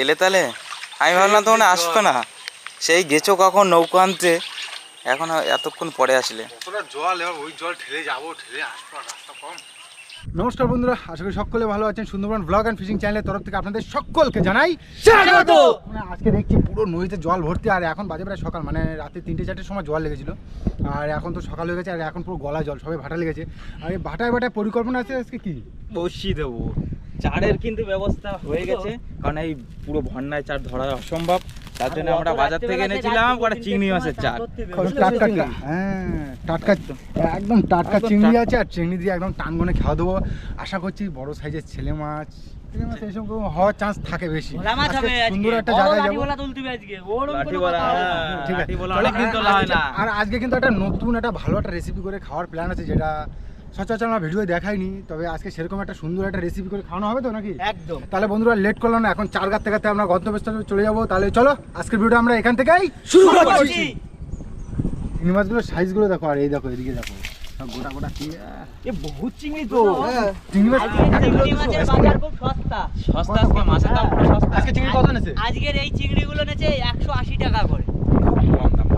এলে তাহলে আমি ভাবলাম তখন আসবে না। সেই গেছো কখন নৌকো আনতে? এখন আর এতক্ষণ পরে আসলে। জল এবার ওই জল ঠেলে যাব ঠেলে আসব রাস্তা কম। নমস্কার বন্ধুরা আশা করি সকলে ভালো আছেন। সুন্দরবন ব্লগ অ্যান্ড ফিশিং চ্যানেলের তরফ থেকে আপনাদের সকলকে জানাই স্বাগত! মানে আজকে দেখছি পুরো নদীতে জল ভর্তি আর এখন বাজে প্রায় সকাল। মানে রাতে তিনটে চারটের সময় জল লেগেছিল। আর এখন তো সকাল হয়ে গেছে আর এখন পুরো গলা জল সবাই ভাটা লেগেছে। আর এই ভাটায় ভাটায় পরিকল্পনা আছে আজকে কি? বসিয়ে দেবো। চারের কিন্তু ব্যবস্থা হয়ে গেছে। কারণ এই পুরো ভন্ডায় চার ধরা অসম্ভব। তার জন্য আমরা বাজার থেকে এনেছিলাম চিংড়ি মাছের চার টাটকা হ্যাঁ টাটকা একদম টাটকা চিংড়ি আছে আর চিংড়ি দিয়ে একদম টানগনে খাওয়া দেবো। আশা করছি বড় সাইজের ছেলে মাছ এইসব হওয়ার চান্স থাকে বেশি। সুন্দর একটা জায়গায় যাব। হ্যাঁ, ঠিক আছে। আর আজকে কিন্তু একটা নতুন একটা ভালো একটা রেসিপি করে খাওয়ার প্ল্যান আছে যেটা সচরাচর আমরা ভিডিও দেখাইনি তবে আজকে সেরকম একটা সুন্দর একটা রেসিপি করে খাওয়ানো হবে তো নাকি? একদম। তাহলে বন্ধুরা লেট করলাম না এখন চার গাছ থেকে আমরা গন্তব্যস্থলে চলে যাব। তাহলে চলো আজকের ভিডিও আমরা এখান থেকেই শুরু করছি। চিংড়ি মাছগুলোর সাইজগুলো দেখো আর এই দেখো এদিকে দেখো। গোটা গোটা কি এ বহুত চিংড়ি তো। চিংড়ি মাছ বাজার খুব সস্তা। সস্তা আজকে মাছের দাম সস্তা। আজকে চিংড়ি কত নেছে আজকের এই চিংড়িগুলো নেছে একশো আশি টাকা করে কম দাম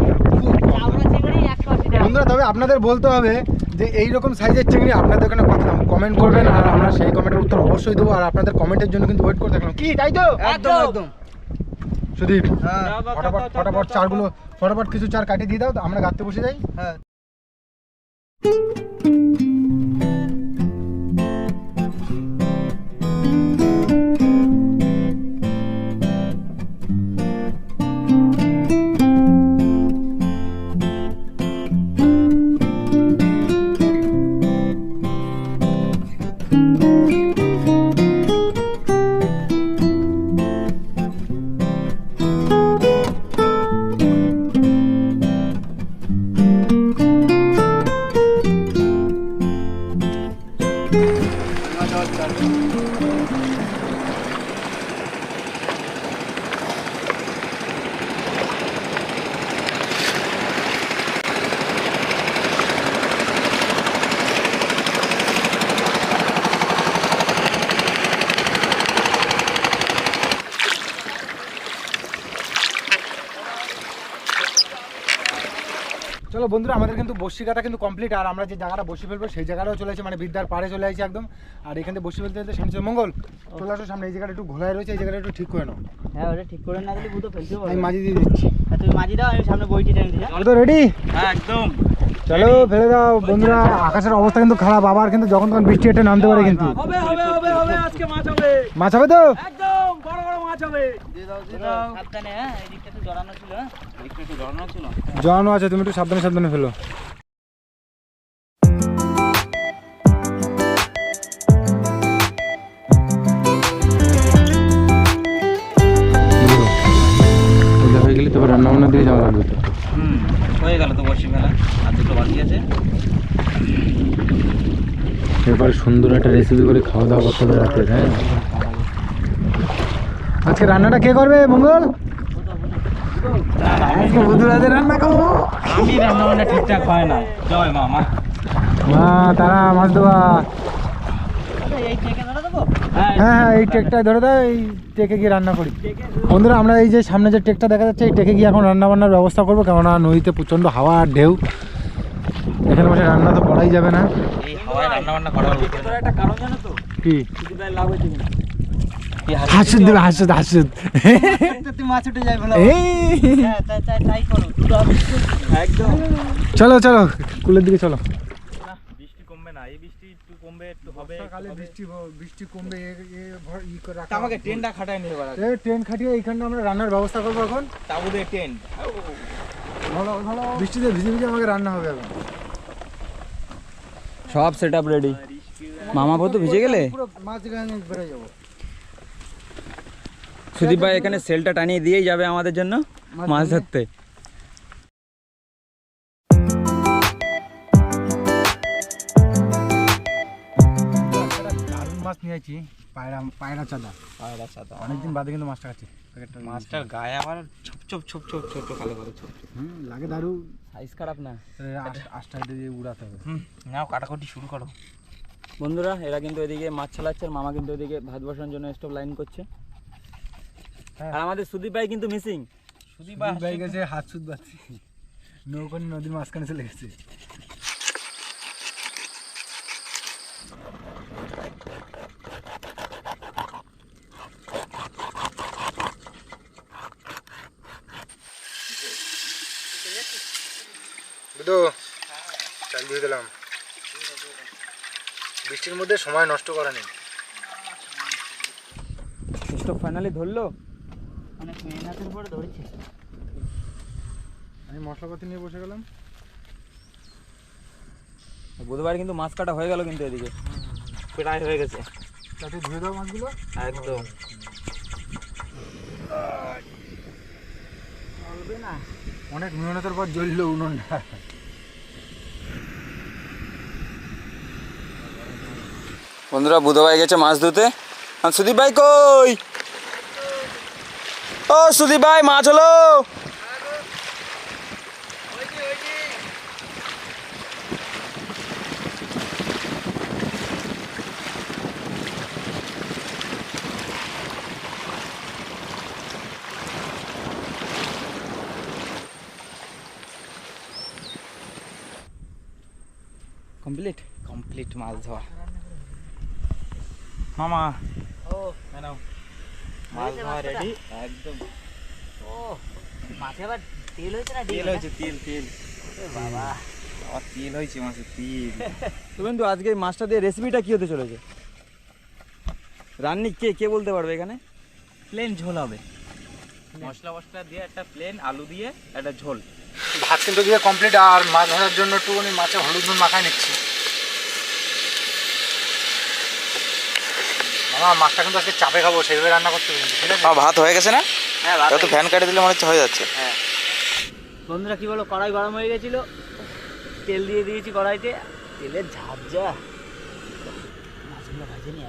চাবড়া চিংড়ি একশো আশি টাকা বন্ধুরা তবে আপনাদের বলতে হবে যে এই রকম সাইজের চিংড়ি আপনাদের ওখানে কত দাম? কমেন্ট করবেন আর আমরা সেই কমেন্টের উত্তর অবশ্যই দেবো আর আপনাদের কমেন্টের জন্য কিন্তু ওয়েট করে থাকলাম কি তাই তো? একদম একদম। সুদীপ হ্যাঁ। ফটাফট ফটাফট চারগুলো ফটাফট কিছু চার কাটিয়ে দিয়ে দাও তো আমরা গাতে বসে যাই। হ্যাঁ। বন্ধুরা আমাদের কিন্তু বসি কাটা কিন্তু কমপ্লিট আর আমরা যে জায়গাটা বসে ফেলব সেই জায়গাটাও চলে এসেছে মানে বিদ্যার পাড়ে চলে আসছে একদম। আর এখানে বসে ফেলতে ফেলতে সামনে মঙ্গল। চলে আসো সামনে এই জায়গাটা একটু ঘোলায় রয়েছে এই জায়গাটা একটু ঠিক করে নাও। হ্যাঁ ওটা ঠিক করে না দিলে বুতো ফেলতে আমি মাঝি দিয়ে দিচ্ছি। হ্যাঁ তুমি মাঝি দাও আমি সামনে বইটি টেনে দিই চলো তো রেডি হ্যাঁ একদম। চলো ফেলে দাও বন্ধুরা। আকাশের অবস্থা কিন্তু খারাপ আবার কিন্তু যখন তখন বৃষ্টি একটা নামতে পারে কিন্তু। হবে হবে হবে হবে আজকে মাছ হবে। মাছ হবে তো? একদম বড় বড় মাছ হবে। দিয়ে দাও দিয়ে দাও সাবধানে হ্যাঁ এই দিকটা একটু জড়ানো হ্যাঁ? একটু একটু ধরানো ছিল? জড়ানো আছে তুমি একটু সাবধানে সাবধানে ফেলো। হয়ে গেলে তবে রান্না বান্নার দিকে যাওয়া লাগবে তো। হুম হয়ে গেল তো বসি ফেলা আর দুটো বাকি আছে। এরপরে সুন্দর একটা রেসিপি করে খাওয়া দাওয়া করতে হবে রাতে হ্যাঁ? আজকে রান্নাটা কে করবে মঙ্গল? আজকে রান্না করব আমি রান্না বান্না ঠিকঠাক হয় না। জয় মামা মা। তারা মাছ দেওয়া হ্যাঁ হ্যাঁ এই টেকটায় ধরে দাও এই টেকে গিয়ে রান্না করি। বন্ধুরা আমরা এই যে সামনে যে টেকটা দেখা যাচ্ছে এই টেকে গিয়ে এখন রান্না বান্নার ব্যবস্থা করব কেননা নদীতে প্রচণ্ড হাওয়া আর ঢেউ। এখানে বসে রান্না তো করাই যাবে না। এই হাওয়ায় রান্না বান্না করা একটা কারণ জানো তো? কি যদি ভাই লাভ হয়েছে কিনা হাসুদ দেবে হাসুদ হাসুদ হ্যাঁ চলো চলো কুলের দিকে চলো। বৃষ্টি কমবে না বৃষ্টি একটু কমবে হবে বর্ষাকালে বৃষ্টি হ- বৃষ্টি কমবে এ- এ ভর- ই করে রাখা আমাকে হবে। ট্রেনটা খাটায় নিয়ে এবার এ, ট্রেন খাটিয়ে এইখানে আমরা রান্নার ব্যবস্থা করব এখন। তাবুদের ট্রেন। বৃষ্টিতে ভিজে ভিজে আমাকে রান্না হবে এখন। সব সেট আপ রেডি মামা তো ভিজে গেলে? মাছ বেড়ে যাব। সুদীপ ভাই এখানে সেলটা টানিয়ে দিয়েই যাবে আমাদের জন্য মাছ ধরতে। মাছ নিয়েছি পায়রা পায়রা চাঁদা। পায়রা অনেকদিন বাদে কিন্তু মাছটা খাচ্ছি প্যাকেটটা মাছটার গায়ে আবার ছোপ ছোপ ছোপ ছোপ ছোট কালো কালো ছোপ। হুম লাগে দারুণ সাইজ খারাপ না। আষ্টা দিয়ে উড়াতে হবে। হুম নাও কাটাকুটি শুরু করো। বন্ধুরা এরা কিন্তু এদিকে মাছ চালাচ্ছে আর মামা কিন্তু এদিকে ভাত বসানোর জন্য স্টোভ লাইন করছে। আর আমাদের সুদীপ ভাই কিন্তু মিসিং সুদীপ ভাই গেছে হাত সুদ বাচ্ছি নৌকো নদীর মাঝখানে চলে গেছে। বুধু চাল দিয়ে দিলাম। বৃষ্টির মধ্যে সময় নষ্ট করা নেই স্টক ফাইনালি ধরলো। অনেক মেহনতের পরে ধরেছে আমি মশলাপাতি নিয়ে বসে গেলাম। বুধবার কিন্তু মাছ কাটা হয়ে গেল কিন্তু এদিকে। প্রায় হয়ে গেছে। তাতে ধুয়ে দাও মাছগুলো। একদম। চলবে না। অনেক মেহনতের পর জ্বললো উনুনটা বন্ধুরা বুধবার গেছে মাছ ধুতে। আর সুদীপ ভাই কই? ও সুদীপ ভাই মাছ হলো কমপ্লিট? কমপ্লিট মাছ ধোয়া। মামা। ও। নাও। মাছ রেডি একদম। ও মাছে আবার তেল হয়েছে না তেল হয়েছে তেল তেল। বাবা। আর তেল হয়েছে মাছের তেল। তো বন্ধু আজকে মাছটা দিয়ে রেসিপিটা কি হতে চলেছে? রান্নি কে কে বলতে পারবে এখানে? প্লেন ঝোল হবে। মশলা মশলা দিয়ে একটা প্লেন আলু দিয়ে একটা ঝোল। ভাত কিন্তু দিয়ে কমপ্লিট আর মাছ ধরার জন্য একটু আমি মাছে হলুদ নুন মাখায় নিচ্ছি। মামা মাছটা কিন্তু আজকে চাপে খাব সেইভাবে রান্না করতে হবে কিন্তু, ঠিক আছে? ভাত হয়ে গেছে না? হ্যাঁ ভাত তো ফ্যান কাটে দিলে মনে হচ্ছে হয়ে যাচ্ছে। হ্যাঁ। বন্ধুরা কি বলো কড়াই গরম হয়ে গেছিল। তেল দিয়ে দিয়েছি কড়াইতে। তেলের ঝাঁপ যা। মাছগুলো ভাজে নি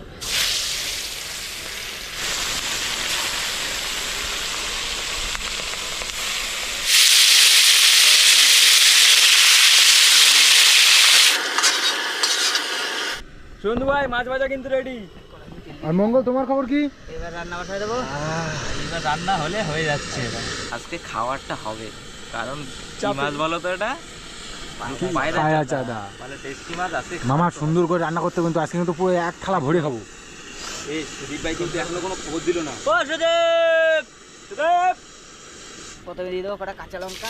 সন্ধু ভাই মাছ ভাজা কিন্তু রেডি আর মঙ্গল তোমার খবর কি? এবার রান্না বসায় দেবো। এবার রান্না হলে হয়ে যাচ্ছে আজকে খাবারটা হবে কারণ মাছ বলো তো এটা। মানে টেস্টি মাছ মামা সুন্দর করে রান্না করতে কিন্তু আজকে কিন্তু পুরো এক থালা ভরে খাব। এই সুদীপ ভাই কিন্তু এখনও কোনো খবর দিল না। ও সুদেব সুদেব প্রথমে দিয়ে দেবো কটা কাঁচা লঙ্কা।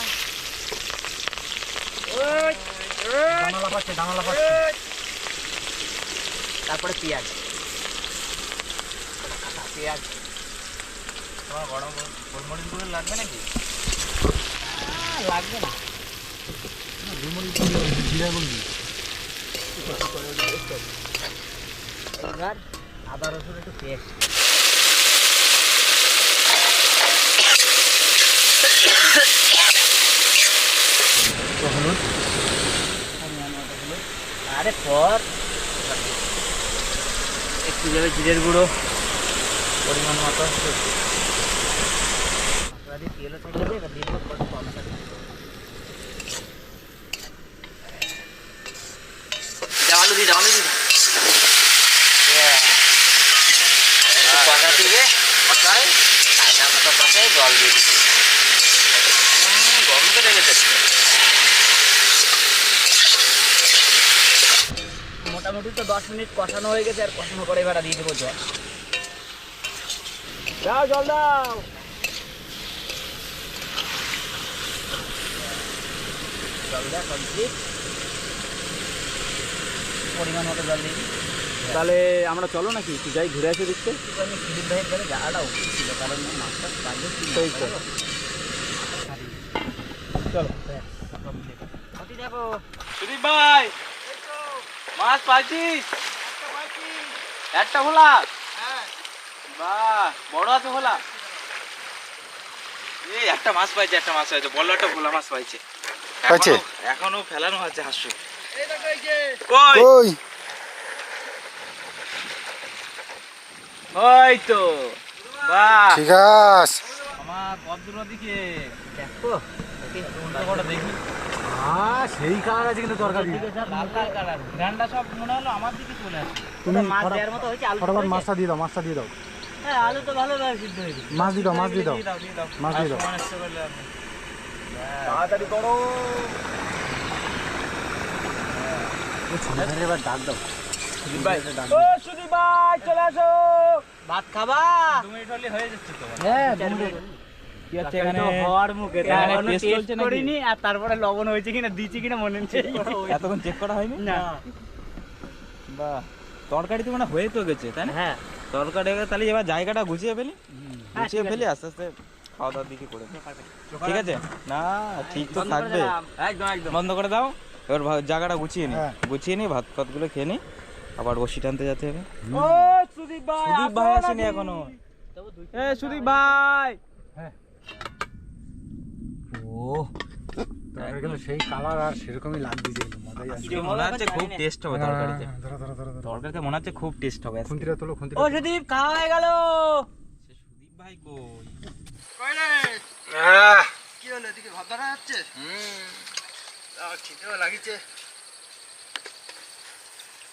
তারপরে পেঁয়াজ। পেঁয়াজ। তোমার গরম গোলমরিচগুলো লাগবে নাকি? লাগবে না। জিরা গুঁড়ি এবার আদা রসুন একটু পেস্ট। হলুদ। আরে পর। একটু যাবে জিরের গুঁড়ো। পরিমাণ মতো। দিয়ে তেলও ছেড়ে দেবে এবার দিয়ে দেবো আলু দিয়ে। দাও আলু দিয়ে দাও দিবে কষায় কাঁচা মতো জল দিয়ে দিচ্ছে গরম তো মোটামুটি তো দশ মিনিট কষানো হয়ে গেছে আর কষানো করে এবার দিয়ে দেবো জল। দাও। জল দাও কমপ্লিট পরিমাণ মতো জল দিই তাহলে আমরা চলো নাকি? একটু যাই ঘুরে আসে দেখতে। আমি দিলীপ ভাইয়ের ঘরে যাওয়াটা উচিত ছিল কারণ মাছটা বাজে কি সেই তো। চলো। দেখো। সুদীপ ভাই মাছ পাইছিস? একটা ভোলা বাহ বড় আছে ভোলা এই একটা মাছ পাইছে একটা মাছ পাইছে বড় একটা ভোলা মাছ পাইছে। পাইছে? এখনো- ফেলানো আছে হাসু। কই? ওই ওই তো বাহ। ঠিক আছে। আমার কত দূর দিকে দেখো ওকে। কটা দেখি আহ সেই কালার আছে কিন্তু তরকারি। লাল লাল কালার গ্রান্ডা সব মনে হলো আমার দিকে চলে আসে তুমি মাছ দেওয়ার মতো হয়েছে আলু ফটাফট মাছটা দিয়ে দাও মাছটা দিয়ে দাও। হ্যাঁ আলু তো ভালোভাবে সিদ্ধ হয়ে গেছে মাছ মাছ দাও মাছ দাও। তাড়াতাড়ি করো। এবার ডাক দাও। ভাত খাবা? হয়ে হ্যাঁ হচ্ছে তারপরে লবণ হয়েছে কিনা দিচ্ছি কিনা মনে নেই। এতক্ষণ চেক করা হয়নি? না। বাহ তরকারি তো মানে হয়ে তো গেছে তাই না? হ্যাঁ। তরকারি হয়ে গেছে, তাহলে এবার জায়গাটা গুছিয়ে ফেলি। হ্যাঁ, গুছিয়ে ফেলি আস্তে আস্তে খাওয়া দাওয়ার দিকে করে ঠিক আছে? না ঠিক তো থাকবে। একদম একদম। বন্ধ করে দাও। এবার জায়গাটা গুছিয়ে নি হ্যাঁ। গুছিয়ে নি ভাত ফাতগুলো খেয়ে নি আবার বসি টানতে যেতে হবে। ও সুদীপ ভাই সুদীপ ভাই আসেনি এখনও। এ সুদীপ ভাই। ও তরকারিগুলো সেই কালার আর সেরকমই লাগছে। কিন্তু মজাই আছে কি মনে হচ্ছে খুব টেস্ট হবে তরকারিতে হ্যাঁ, ধরো ধরো ধরো ধরো তরকারিতে মনে হচ্ছে খুব টেস্ট হবে খুন্তিটা তোলো ও সুদীপ খাওয়া হয়ে গেল সুদীপ ভাই কই কি হলো এদিকে ভাত ধরা যাচ্ছে খিদেও লাগিছে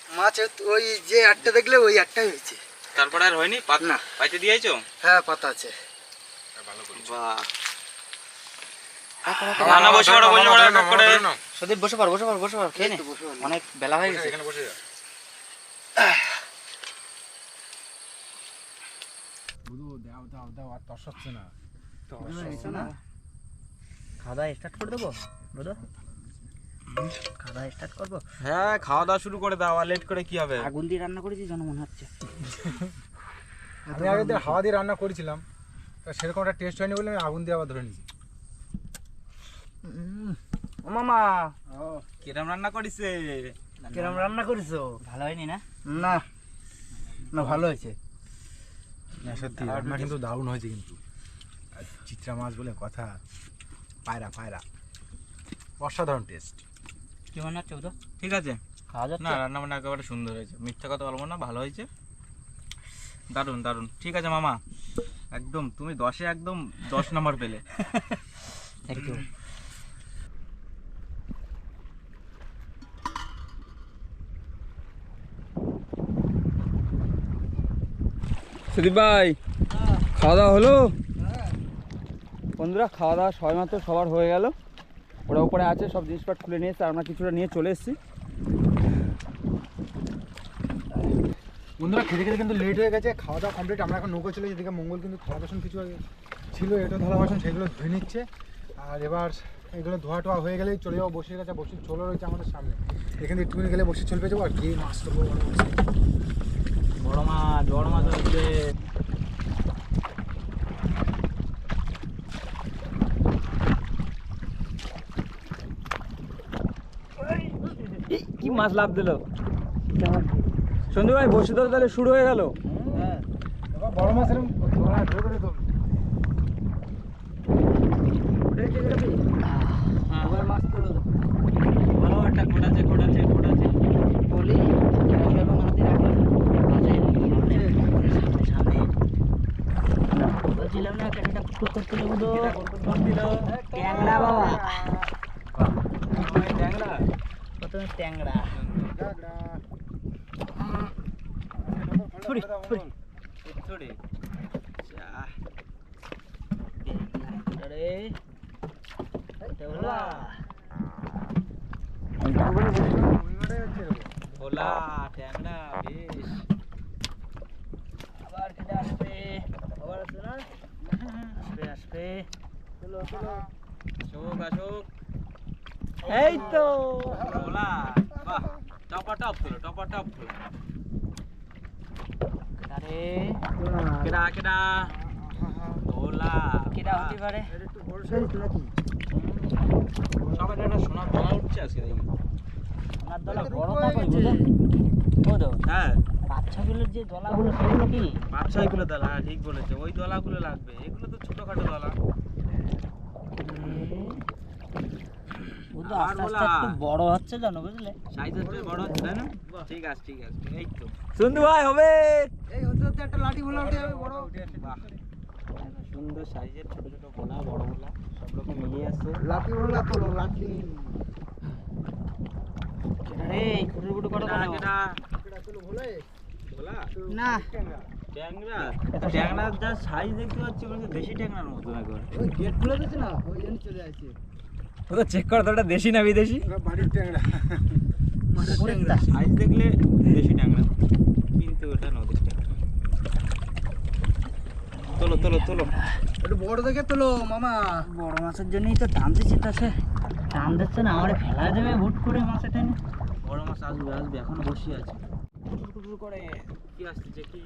মাছ ওই যে একটা দেখলে ওই একটাই হয়েছে তারপরে আর হয়নি পাত না। পাইতে দিয়েছ হ্যাঁ পাতা আছে বাহ না না বসে পড়ো বসে এক করে সুদীপ বসে পার বসে পার বসে পার খেয়ে নে। অনেক বেলা হয়ে গেছে। বুধু দাও দাও দাও আর তস হচ্ছে না। খাওয়া দাওয়া স্টার্ট করে দেবো? খাওয়া দাওয়া স্টার্ট করব? হ্যাঁ খাওয়া দাওয়া শুরু করে দাও আর লেট করে কি হবে? আগুন দিয়ে রান্না করেছি যেন মনে হচ্ছে। আমি আগের দিন হাওয়া দিয়ে রান্না করেছিলাম তা সেরকম একটা টেস্ট হয়নি বলে আমি আগুন দিয়ে আবার ধরে নিয়েছি। মামা। কিরম রান্না করিছে? কিরম রান্না করেছ? ভালো হয়নি না? না না ভালো হয়েছে। না সত্যি রান্না কিন্তু দারুণ হয়েছে কিন্তু। চিত্রা মাছ বলে কথা। পায়রা পায়রা। অসাধারণ টেস্ট কি মনে হচ্ছে বুঝো ঠিক আছে। খাওয়া না রান্না বান্না একেবারে সুন্দর হয়েছে। মিথ্যা কথা বলব না ভালো হয়েছে। দারুণ দারুণ ঠিক আছে মামা। একদম তুমি দশে একদম দশ নম্বর পেলে। একদম সুদীপ ভাই, খাওয়া দাওয়া হলো? বন্ধুরা, খাওয়া দাওয়া সবাই মাত্র সবার হয়ে গেল। ওরা উপরে আছে, সব জিনিসপত্র খুলে নিয়ে এসছে, আর আমরা কিছুটা নিয়ে চলে এসেছি। বন্ধুরা, খেতে খেতে কিন্তু লেট হয়ে গেছে, খাওয়া দাওয়া কমপ্লিট আমরা এখন নৌকো চলে এদিকে মঙ্গল কিন্তু থালা বাসন কিছু ছিল, এটা থালা বাসন সেগুলো ধুয়ে নিচ্ছে। আর এবার এগুলো ধোয়া টোয়া হয়ে গেলেই চলে যাব বসির কাছে বসির চলে রয়েছে আমাদের সামনে। এখানে একটুখানি গেলে বসে চলবে যাব, আর কি মাছ ধরবো বড় মাছ। বড় মাছ বড় হচ্ছে কি মাছ লাভ দিল? সন্ধু ভাই বসে ধরে তাহলে শুরু হয়ে গেল। বড় মাছ ধরে ধরবে। এবার মাছ ভালো একটা ঘোটাচ্ছে ঘোটাচ্ছে ঘোটাচ্ছে বলি এরকম হাতে রাখো সামনে সামনে বলছিলাম না কেনটা কুকুর করতে দেবো তো ট্যাংরা বাবা ট্যাংরা প্রথমে ট্যাংরা ডাগড়া। ছুরি ছুরি ছড়ি আরে এটা হলো ওইবারে হচ্ছে এরকম। ভোলা ট্যাংরা বেশ আবার কেটে আসবে আবার আসবে না আসবে আসবে আসুক আসুক। এই তো। বাহ টপা টপ তুলো টপা টপ তুলো আরে কেডা কেডা? ভোলা কেটা হতে পারে? সবাই একটা সোনার দলা উঠছে আজকে দেখি। আমার দলা বড় তা কই বুঝলে? ও তো? হ্যাঁ। বাচ্চাগুলোর যে দলাগুলো সেগুলো কি? পাঁচ ছয় দলা হ্যাঁ ঠিক বলেছে। ওই দলাগুলো লাগবে। এগুলো তো ছোটখাটো দলা। ও আস্তে আস্তে একটু বড় হচ্ছে জানো বুঝলে? সাইজ হচ্ছে বড় হচ্ছে তাই না? ঠিক আছে ঠিক আছে এই তো। সন্ধু ভাই হবে। এই হতে হতে একটা লাঠি ভোলা উঠে যাবে বড়। সুন্দর সাইজের ছোট ছোট গোলা বড় গোলা সব রকম মিলিয়ে আসছে লাঠি ভোলা তোলো লাঠি। আরে এই কুটুর কুটু ভোলে? ভোলা না। ট্যাংরা? ট্যাংরার যা সাইজ দেখতে পাচ্ছি বলছে দেশি ট্যাংরার মতো একবার ওই গেট খুলে দিচ্ছে না? ওই জন্য চলে আসছে। ও চেক কর তো ওটা দেশি না বিদেশি? বাড়ির ট্যাংরা। সাইজ দেখলে দেশি ট্যাংরা কিন্তু ওটা নদীর ট্যাংরা। তোলো তোলো তোলো। একটু বড় দেখে তোলো মামা। বড় মাছের জন্যই তো টানতেছি তাছে টান দিচ্ছে না আমার ফেলা দেবে হুট করে মাছে টেনে বড় মাছ আসবে আসবে এখন বসে আছে। করে। কি আসছে কি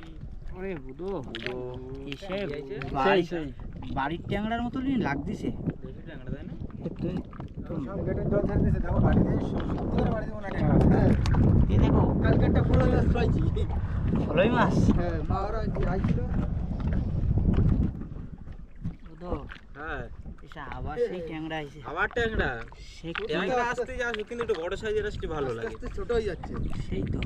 ওরে। কিসে বাড়ি। বাড়ির ট্যাংরার মতনই লাগতেছে। ট্যাংরা তাই না? হ্যাঁ। কালকে একটা ফুল মাছ পাইছি ভালোই মাছ। হ্যাঁ মা ওরা হ্যাঁ। আবার সেই ট্যাংরা আবার ট্যাংরা? আসতে কিন্তু একটু বড় সাইজের আসতে ভালো লাগে। ছোট হয়ে যাচ্ছে। সেই তো।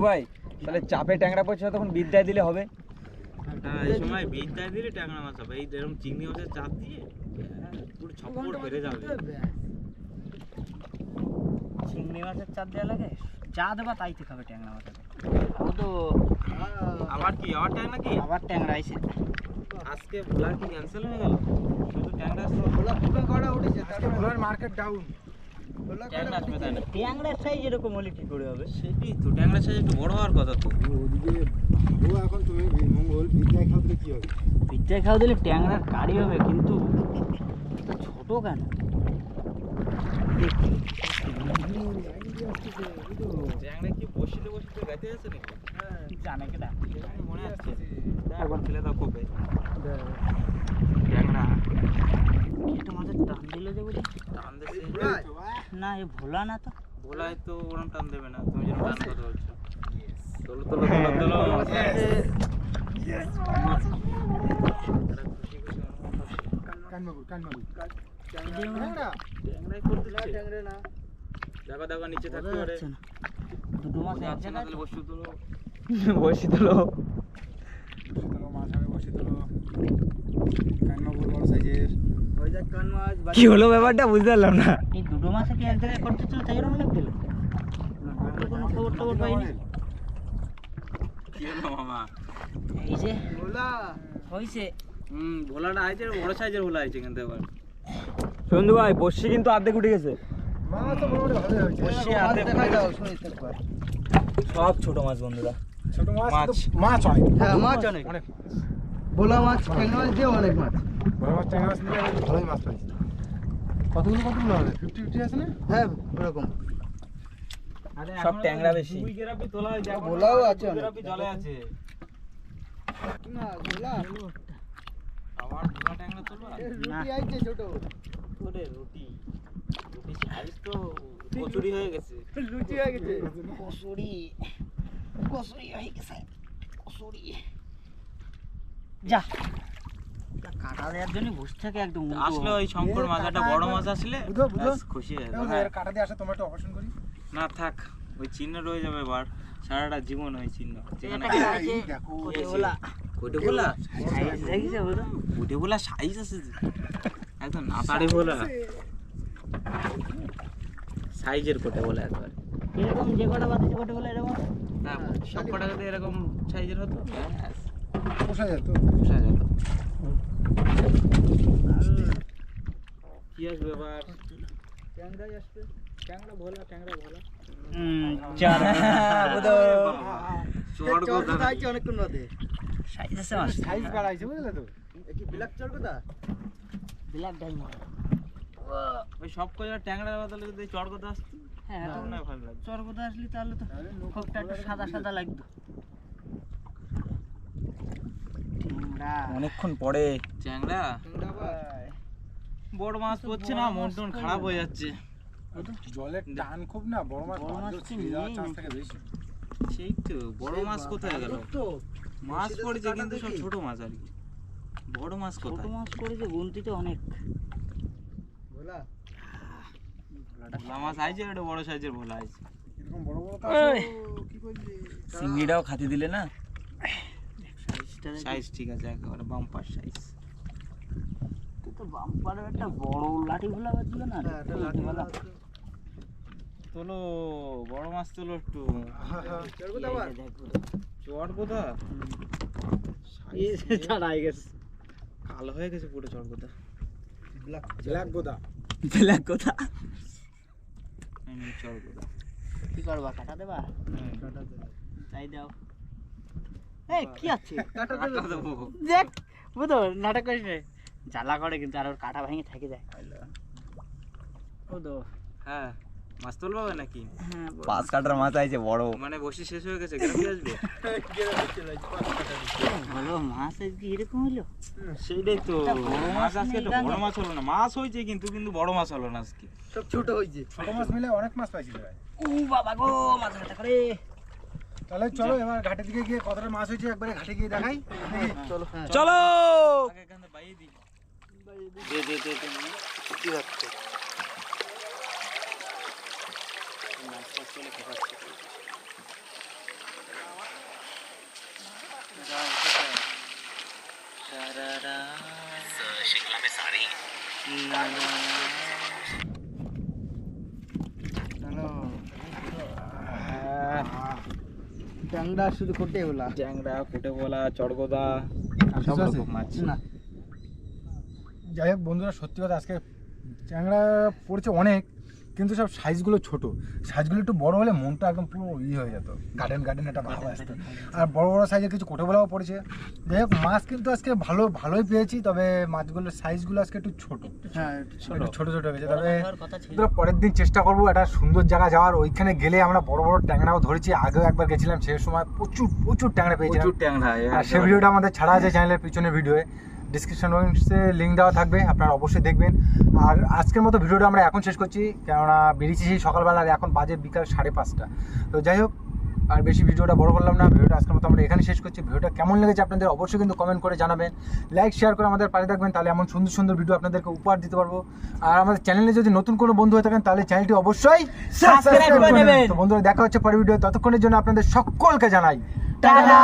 ভাই তাহলে চাপে ট্যাংরা পড়ছে তখন বিদ্যায় দিলে হবে। হ্যাঁ, এই সময় বিদ্যায় দিলে ট্যাংরা মাছ হবে। এই এরকম চিংড়ি মাছের চাপ দিয়ে পুরো ছপ্পর বেড়ে যাবে। চিংড়ি মাছের চাপ দেওয়া লাগে? যা দেবা তাইতে খাবে ট্যাংরা মাছের ও তো আবার কি আবার ট্যাংরা কি? আবার ট্যাংরা আইছে। আজকে ভোলা কি ক্যান্সেল হয়ে গেল? শুধু ট্যাংরা করা উঠেছে? আজকে ভোলার মার্কেট ডাউন ট্যাংরার সাইজ এরকম হলে কি করে হবে। সেটাই তো ট্যাংরা সাইজ একটু বড় হওয়ার কথা তো। ওদিকে ও এখন তুমি মঙ্গল বিদ্যায় খাওয়া কি হবে? পিজ্জা খাওয়া দিলে ট্যাংরার কারি হবে কিন্তু এটা ছোট কেন? দেখি ট্যাংরা কি বসিতে বসিতে গাইতে আছে নাকি? জানে কেটা মনে আসছে একবার ফেলে দাও কবে ট্যাংরা। মাঝে টান দিলে যে বুঝি টান দেছে। না এ ভোলা না তো। ভোলায় তো ওরম টান দেবে না তুমি যেন টান কথা বলছো। তোলো তোলো তোলো তোলো। দেখো দেখো নিচে বোঝা থাকতে পারে। দুটো মাছ এক না? জায়গায় তাহলে বসি তোলো। বসে তোলো। তোলো কি হলো ব্যাপারটা বুঝতে পারলাম না। মাছে কি এক জায়গায় করতে ছিল তাই এরকম লাগছিল কোনো খবর টবর পাইনি। কি হলো মামা এই যে হয়েছে হুম ভোলাটা আইছে বড় সাইজের ভোলা আইছে কিন্তু এবার। সন্ধু ভাই বসি কিন্তু অর্ধেক উঠে গেছে। সব ছোট মাছ বন্ধুরা। ছোট মাছ মাছ। অনেক। হ্যাঁ মাছ অনেক। অনেক ভোলা মাছ ট্যাংরা মাছ দিয়ে অনেক মাছ। বড় মাছ ট্যাংরা মাছ ভালোই কতগুলো কতগুলো হবে? ফিফটি ফিফটি আছে না? হ্যাঁ ওরকম। সব ট্যাংরা বেশি। ভোলাও আছে। জলে আছে। কি মাছ ভোলা আবার ভোলা ট্যাংরা তুলবা রুটি আইছে ছোট। ওরে রুটি। রুটি সাইজ তো কচুরি হয়ে গেছে। লুচি হয়ে গেছে। কসুরি কসুরি হয়ে গেছে। কসুরি যা। কাটা দেওয়ার জন্য বসে থাকে একদম আসলে ওই শঙ্কর মাছ একটা বড় মাছ আসলে বুঝো, বুঝো। ব্যাস খুশি হয়ে যাবে কাটা দিয়ে আসে তোমার অপারেশন করি? না থাক ওই চিহ্ন রয়ে যাবে এবার। সারাটা জীবন ওই চিহ্ন। যেখানে এটা আছে, এই দেখো, কোটে বলা। কোটে বলা? সাইজ দেখিস বুঝো? কোটে বলা সাইজ আছে যে। একদম নাতাড়ি বলা সাইজের কোটে বলা একবার। এরকম যে কটা বাতিছে কোটে বলে এরকম? হ্যাঁ সব কটা এরকম সাইজের হতো? পোষা যেত পোষা যেত কি আসবে ট্যাংরাই আসবে ট্যাংরা ভোলা ট্যাংরা ভোলা হুম, চার চড় কথা অনেকক্ষণ বাদে সাইজ আছে সাইজ বাড়াইছে বুঝলে তো কি ব্ল্যাক চর কোথা ব্ল্যাক ডায়মন্ড ওই সব কয়টা ট্যাংরার বদলে যদি চড় কথা আসতো হ্যাঁ চর কোথা তাহলে তো খোপটা একটু সাদা সাদা লাগতো ট্যাংরা অনেকক্ষণ পরে। ট্যাংরা বড় মাছ পড়ছে না মন টন খারাপ হয়ে যাচ্ছে। জলের টান খুব না বড় মাছ বড় মাছ চান্স থাকে বেশি। সেই তো বড় মাছ কোথায় গেল? তো। মাছ পড়েছে কিন্তু সব। ছোট মাছ আর কি। বড় মাছ ছোট কোথায়? মাছ পড়েছে গুনতিতে অনেক। ভোলা? ভোলা মাছ আইছে একটা বড় সাইজের ভোলা আইছে। এরকম বড় বড় কি চিংড়িটাও খাতি দিলে না? সাইজটা সাইজ ঠিক আছে একেবারে বাম্পার সাইজ তুই তো বাম্পারের একটা বড় লাঠি ভোলা বাজছিল না। হ্যাঁ এটা লাঠি ভোলা তোলো বড় মাছ তোলো একটু। চর কোথা? কোথা ছাড়াই গেছে। কালো হয়ে গেছে পুরো চড়কোদা ব্ল্যাক গোদা ব্ল্যাক কথা? চড়কোদা কি করবা কাটা দেবা? চাই দাও। এ কি আছে? দেখ বুঝো নাটক করিস রে জ্বালা করে কিন্তু আর ওর কাটা ভেঙে থেকে যায়। বুঝো। হ্যাঁ মাছ তুলবা নাকি? হ্যাঁ পাঁচ কাটার মাথা আছে বড়। মানে বসি শেষ হয়ে গেছে গ্রামে আসবে? ভালো মাছ আজকে এরকম হলো? সেইটাই তো। বড় মাছ মাছ আজকে তো বড় মাছ হলো না। মাছ হয়েছে কিন্তু কিন্তু বড় মাছ হলো না আজকে। সব ছোট হয়েছে ছোট মাছ মিলে অনেক মাছ পাইছিল ও বাবা গো মাছ কাটা করে। তাহলে চলো এবার ঘাটের দিকে গিয়ে কতটা মাছ হয়েছে একবারে ঘাটে গিয়ে দেখাই। চলো চলো! আগে এখানে বাইয়ে দিই দে দে দে দে কি হচ্ছে ট্যাংরা শুধু কোটে বলা। ট্যাংরা কোটে বলা চড়গোদা আর সব রকম মাছ। না। যাই হোক বন্ধুরা সত্যি কথা আজকে চ্যাংড়া পড়েছে অনেক। কিন্তু সব সাইজগুলো ছোট। সাইজগুলো একটু বড় হলে মনটা একদম পুরো ই হয়ে যেত। গার্ডেন গার্ডেন একটা ভালো আসতো। আর বড় বড় সাইজের কিছু কোটোবেলাও পড়েছে। যাই হোক মাছ কিন্তু আজকে ভালো ভালোই পেয়েছি তবে মাছগুলোর সাইজগুলো আজকে একটু ছোট। হ্যাঁ একটু ছোট। ছোট হয়েছে তবে পরের দিন চেষ্টা করব একটা সুন্দর জায়গা যাওয়ার। ওইখানে গেলে আমরা বড় বড় ট্যাংরাও ধরেছি। আগেও একবার গেছিলাম সেই সময় প্রচুর প্রচুর ট্যাংরা পেয়েছিলাম। প্রচুর ট্যাংরা আর সেই ভিডিওটা আমাদের ছাড়া আছে চ্যানেলের পিছনে ভিডিওয়ে। ডিসক্রিপশন বক্সে লিঙ্ক দেওয়া থাকবে আপনারা অবশ্যই দেখবেন। আর আজকের মতো ভিডিওটা আমরা এখন শেষ করছি কেননা বেরিয়েছি সেই সকালবেলা এখন বাজে বিকাল সাড়ে পাঁচটা। তো যাই হোক আর বেশি ভিডিওটা বড় করলাম না ভিডিওটা আজকের মতো আমরা এখানে শেষ করছি। ভিডিওটা কেমন লেগেছে আপনাদের অবশ্যই কিন্তু কমেন্ট করে জানাবেন। লাইক শেয়ার করে আমাদের পাশে থাকবেন তাহলে এমন সুন্দর সুন্দর ভিডিও আপনাদেরকে উপহার দিতে পারব। আর আমাদের চ্যানেলে যদি নতুন কোনো বন্ধু হয়ে থাকেন তাহলে চ্যানেলটি অবশ্যই Subscribe করে নেবেন। তো বন্ধুরা দেখা হচ্ছে পরের ভিডিও ততক্ষণের জন্য আপনাদের সকলকে জানাই টাটা!